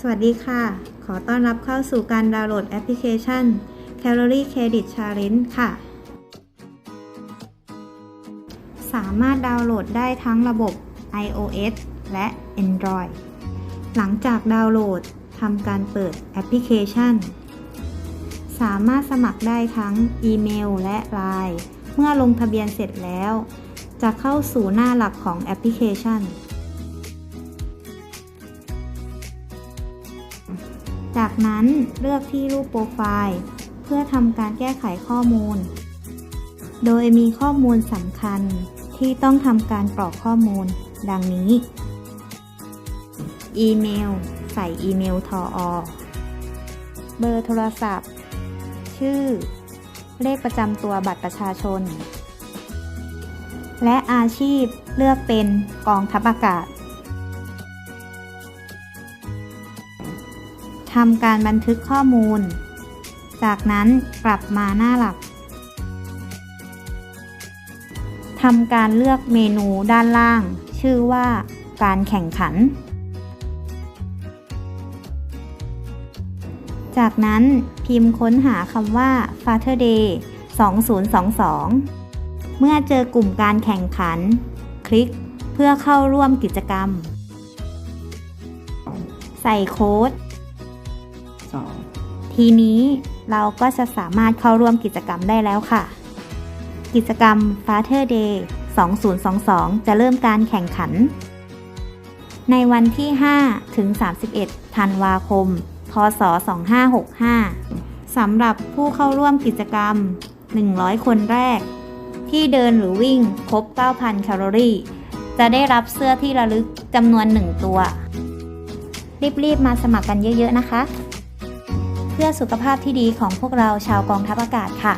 สวัสดีค่ะ ขอต้อนรับเข้าสู่การดาวน์โหลดแอปพลิเคชัน Calorie Credit Challenge ค่ะ สามารถดาวน์โหลดได้ทั้งระบบ iOS และ Android หลังจากดาวน์โหลดทำการเปิดแอปพลิเคชัน สามารถสมัครได้ทั้งอีเมลและ Line เมื่อลงทะเบียนเสร็จแล้ว จะเข้าสู่หน้าหลักของแอปพลิเคชัน จากนั้นเลือกที่รูปโปรไฟล์ เพื่อทำการแก้ไขข้อมูล โดยมีข้อมูลสำคัญที่ต้องทำการกรอกข้อมูล ดังนี้ อีเมล ใส่อีเมลทออเบอร์โทรศัพท์ ชื่อ เลขประจำตัวบัตรประชาชน และอาชีพเลือกเป็นกองทัพอากาศ ทำการบันทึกข้อมูล จากนั้นกลับมาหน้าหลักทำการเลือกเมนูด้านล่าง ชื่อว่า การแข่งขัน จากนั้นพิมพ์ค้นหาคำว่า Father Day 2022 เมื่อเจอกลุ่มการแข่งขัน คลิกเพื่อเข้าร่วมกิจกรรม ใส่โค้ด 2 ทีนี้เราก็จะสามารถเข้าร่วมกิจกรรมได้แล้วค่ะ กิจกรรม Father Day 2022 จะเริ่มการแข่งขัน ในวันที่ 5 ถึง 31 ธันวาคม พศ 2565 สำหรับผู้เข้าร่วมกิจกรรม 100 คนแรก ที่เดินหรือวิ่งครบ 9,000 แคลอรี่ จะได้รับเสื้อที่ระลึกจำนวน 1 ตัว รีบ ๆ มาสมัครกันเยอะ ๆ นะคะ เพื่อสุขภาพที่ดีของพวกเราชาวกองทัพอากาศค่ะ